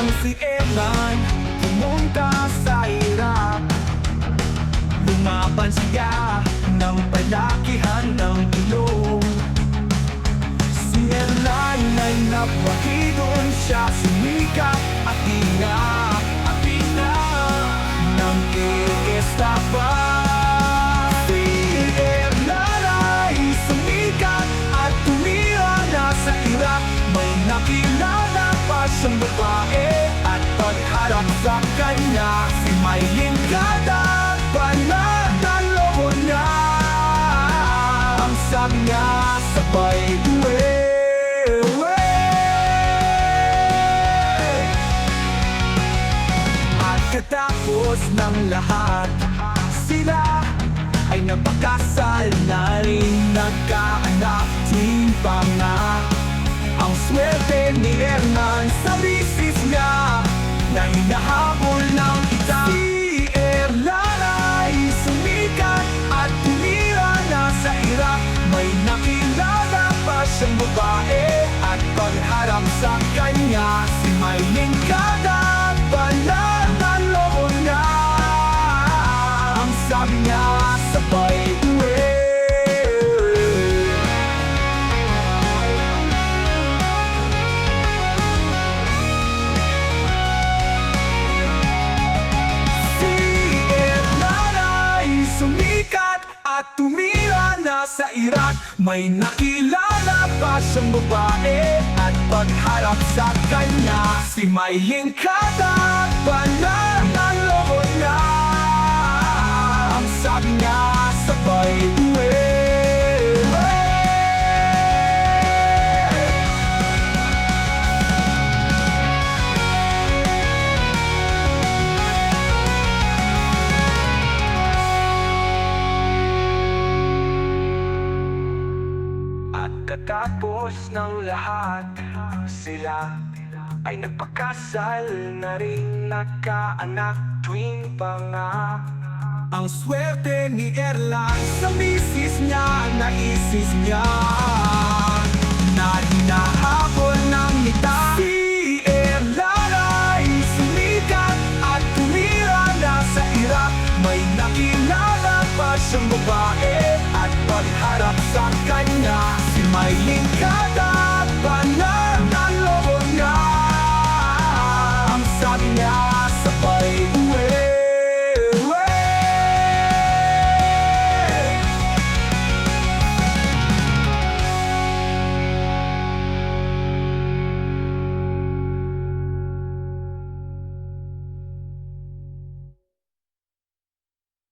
nang si Eman Pumunta sa Iraq Lumaban siya ng palakihan ng ilong Si Erlan ay napaki doon siya Sumikat at ina kanya Si Maylin Kada Panatalo na Ang sabi niya sabay duwe At katapos ng lahat Sila ay napakasal na rin Nagkaanak din pa nga? Ang swerte ni Hernan sa babae At pagharap sa tumira na sa Iraq May nakilala pa siyang babae. At pagharap sa kanya Si Maylin Kada Pananalo na Ang sabi niya At katapos ng lahat Sila ay nagpakasal na rin Nagkaanak tuwing panga Ang swerte ni Erlan Sa misis niya, naisis niya. Na hinahabol ng nita Si Erlan ay sumikat At tumira na sa Iraq May nakilala pa siyang babae At pagharap sa kanya Si Maylin